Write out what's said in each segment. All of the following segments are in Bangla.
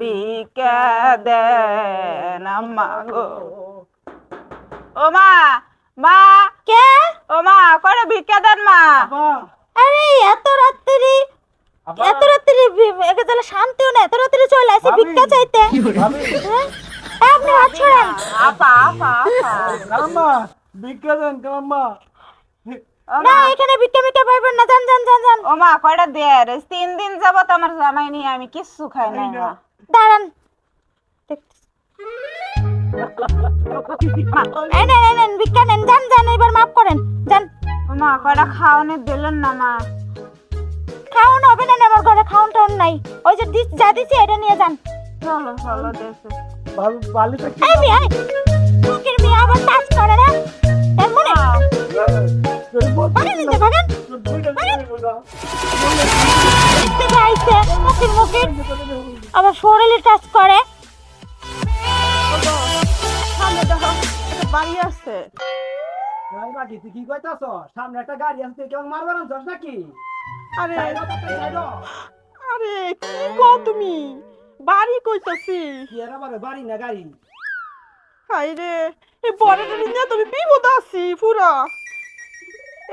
ভিক্ষা দেন আম্মা গো ও মা। মা কে? ও মা করে ভিক্ষা দেন মা আরে এত রাত্রি এত রাত্রি একে তাহলে শান্তিও না এত রাত্রি চলে আসে ভিক্ষা চাইতে। হ্যাঁ? আপনি হাত ছড়ান। আপা আপা আপা। কালাম্মা ভিক্ষা দেন কালাম্মা। না এখানে ভিক্ষা ভিক্ষা পাইবেন না। যান যান যান যান। ও মা কয়টা দেয় তিন দিন যাবত আমার জামাই নিয়ে আমি কিচ্ছু খাই নাই মা। দাঁড়ান। এই নেন এই নেন ভিক্ষা নেন। যান যান এবার মাফ করেন। যান। ও মা কয়টা খাওয়ানি দিলেন না মা? খাওন হবে না আমার ঘরে খাওন টাউন নাই। ওই যে দিস- যা দিছি এটা নিয়ে যান। চলো চলো দেশে বালিটা কি এই। আবার শরীরে টাচ করে। সামনে দেখো একটা বাড়ি আছে। কি কইতাছ সামনে একটা গাড়ি আছে তুই মারবার আনছস নাকি? আরে কি কও তুমি? বাড়ি কইতাছি। বাড়ি না গাড়ি? হাই রে বড়টা নিয়ে তুমি বিপদ আছি পুরা।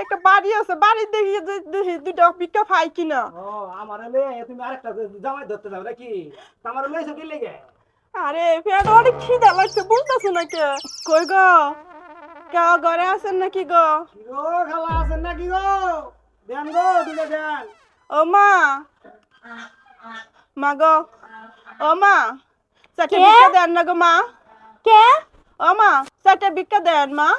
একটা বাড়ি আছে বাড়ি দেখি দেখি দুটা ভিক্ষা পাই কিনা? ও আমার হলে তুমি আরেকটা জামাই ধরতে যাও নাকি? আমার লইছো কি লেগে? আরে পেট অনেক খিদা লাগছে বুঝতেছো না কে কই গো? কেউ ঘরে আছেন নাকি গো? গো খালা আছেন নাকি গো? দেন গো দুটো দেন। ও মা। মা গো। ও মা চারটে? ভিক্ষা দেন না গো মা। কে? ও মা চারটে ভিক্ষা দেন মা।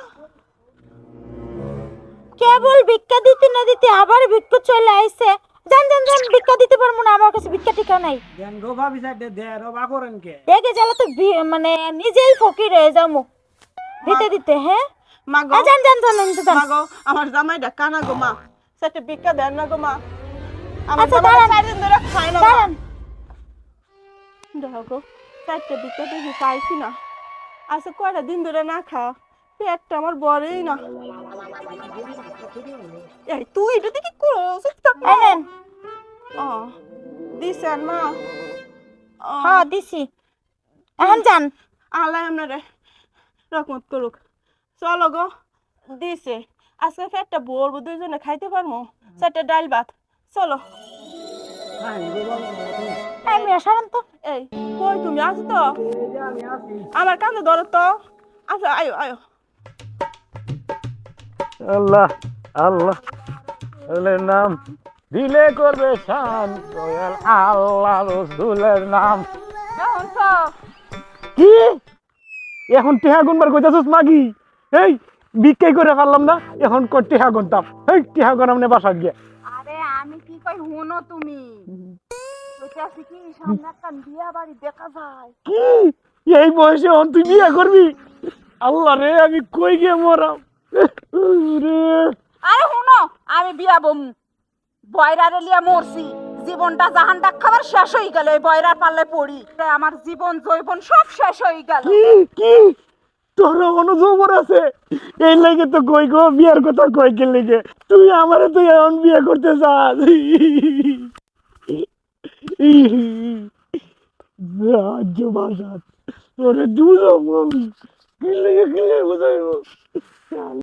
কেবল ভিক্ষা দিতে না দিতে আবার ভিক্ষা চলে আইছে। যান যান যান ভিক্ষা দিতে পারব না আমার কাছে ভিক্ষা টিকা নাই। দেন গো ভাবি সাইডে দে রবা করেন কে? একে জ্বালা তো মানে নিজেই ফকির হয়ে যাব। দিতে দিতে হ্যাঁ? মা গো। আ, যান যান যান নিতে যান। মা গো আমার জামাইটা কানা গো মা। চারটে ভিক্ষা দেন না গো মা। আমার জামাই। চার দিন ধরে খায় না। দাঁড়ান। দেখো গো চারটে ভিক্ষা দেখি পাইছি না। আচ্ছা কয়টা দিন ধরে না খাওয়া? পেটটা আমার বড়ই না। এই তুই এটা দেখি করো এই নেন। ও দিছেন মা হ্যাঁ দিছি। এখন যান। আল্লাহ আপনারে রকমত করুক। চলো গো দিছে। আজকে পেটটা ভরবো দুইজনে খাইতে পারব? চারটে ডাল ভাত। চলো। মিয়া সারান তো। এই কই তুমি? আছো তো? আমি আমার কাছে ধরো তো। আচ্ছা আয়ো আয়ো। আল্লাহ আল্লাহ। রসুলের নাম দিলে করবে শান দয়াল আল্লাহ রসুলের নাম। কি? এখন টেহা গুনবার কইতাছস মাগি? এই বিক্রি করে পারলাম না? এখন কই টেহা গুনতাম। এই টেহা গুনাম নে বাসা গিয়ে। আরে আমি কি কই হুনো তুমি। কইতাছি কি সামনে একটা বিয়া বাড়ি দেখা যায়। কি? এই বয়সে তুই বিয়ে করবি? আল্লাহ রে আমি কই গিয়ে মরাম? আরে শেষ হয়ে গেল, এই বয়রার পড়ি। আমার জীবন জৈবন সব শেষ হয়ে গেল। তোর কথা কই কে লেগে। তুই আমারে তুই এখন বিয়ে করতে চাস। রাজ্য ভাষা, তোরে দুলো কি লেগে কি লেগে বোঝাইব?